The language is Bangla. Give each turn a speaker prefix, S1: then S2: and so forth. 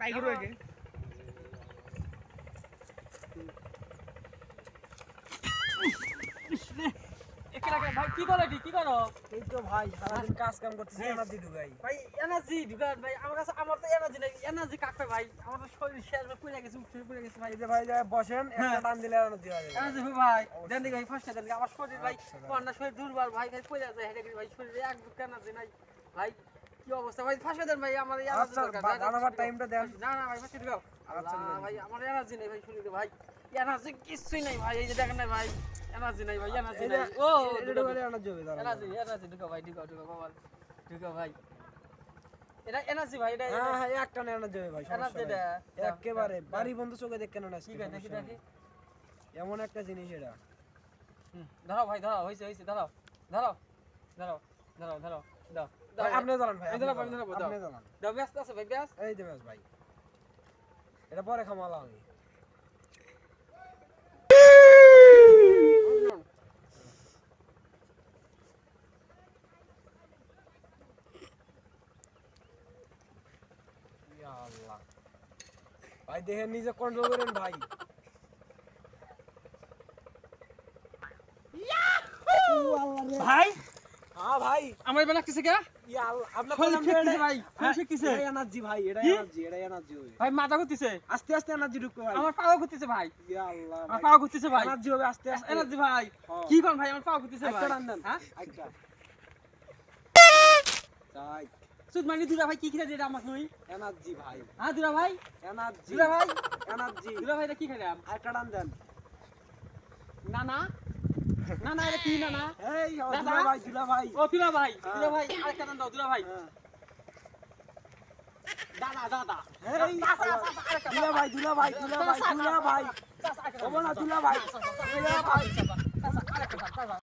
S1: বাই করো আগে।
S2: ভাই কি করো কি? করো?
S3: এই তো ভাই সারাদিন কাজ কাম করতেছি এনার্জি ঢুকাই।
S2: ভাই এনার্জি ঢুকান ভাই আমার কাছে আমার তো এনার্জি নাই। এনার্জি কাকবে ভাই আমার তো শরীর শেষ পুড়ে গেছে উঠে পুড়ে গেছে ভাই।
S3: যে ভাই বসেন একটা
S2: হ্যাঁ।
S3: টান দিলে এনার্জি হয়ে
S2: এনার্জি ভাই দেন দিকে ভাই ফার্স্টে দেন আমার শরীর ভাই আমার শরীর দুর্বল ভাই ভাই পুড়ে যায় হেডে ভাই শরীরে এক দুটো এনার্জি নাই। ভাই কি অবস্থা? ভাই ফার্স্টে দেন ভাই আমার
S3: আচ্ছা, টাইমটা দেন।
S2: না না ভাই ফার্স্টে দিও
S3: আচ্ছা,
S2: ভাই আমার এনার্জি নেই ভাই ভাই। এনার্জি কিছুই নাই ভাই এই যে দেখেন না ভাই এনার্জি নাই ভাই এনার্জি নাই। ও
S3: এনার্জি হবে দাঁড়ান।
S2: এনার্জি এনার্জি ঢুকা ভাই ঢুকা ঢুকা বাবা ঢুকা ভাই। এটা এনার্জি ভাই এটা
S3: হ্যাঁ হ্যাঁ এক টানে এনার্জি হবে ভাই
S2: এনার্জি এটা
S3: একেবারে বাড়ি বন্ধ চোখে দেখেন না
S2: ঠিক আছে দেখি দেখি।
S3: এমন একটা জিনিস এটা।
S2: হুম, ধরো ভাই ধরো হইছে হইছে ধরো। ধরো ধরো ধরো ধরো। দাও। দাও
S3: ভাই, আপনি চালান ভাই আপনি
S2: চালাবো, আমি
S3: চালান,
S2: চালাবো, দাও।
S3: আপনি চালান
S2: দাও। ব্যস্ত আছে ভাই ব্যস্ত
S3: এই যে ব্যাস ভাই। এটা পরে খামালা আমি ভাই দেখেন নিজে কন্ট্রোল করেন ভাই।
S2: ভাই
S3: হ্যাঁ ভাই।
S2: আমার এবার লাগতেছে কে? ভাই শরীর শিখতেছে
S3: এটা এনার্জি ভাই এটা
S2: কি?
S3: এনার্জি এটা এনার্জি হবে।
S2: ভাই মাথা ঘুরতেছে।
S3: আস্তে আস্তে এনার্জি ঢুকবে ভাই।
S2: আমার পাও ঘুরতেছে ভাই।
S3: আল্লাহ
S2: আমার পাও ঘুরতেছে ভাই।
S3: এনার্জি হবে আস্তে আস্তে।
S2: এনার্জি ভাই।
S3: হ্যাঁ।
S2: কি কোন ভাই? আমার পাও ঘুরতেছে ভাই। হ্যাঁ?
S3: একটা। তাই
S2: সুদ মানে দুরা ভাই কি খেলে দিটা আমাকে নই?
S3: এনার্জি ভাই।
S2: হ্যাঁ দুরা ভাই?
S3: এনার্জি
S2: দুরা ভাই?
S3: এনার্জি
S2: দুরা ভাই এটা কি খেলাম
S3: একটা টান দেন।
S2: না না। না না এটা কি না। না
S3: এই দুলা ভাই দুলা ভাই
S2: ও দুলা ভাই দুলা ভাই আরেকটা দান দাও দুলা ভাই। দাদা দাদা।
S3: এই দুলা ভাই দুলা ভাই দুলা ভাই দুলা ভাই
S2: আরেকটা
S3: ওমনা দুলা ভাই দুলা ভাই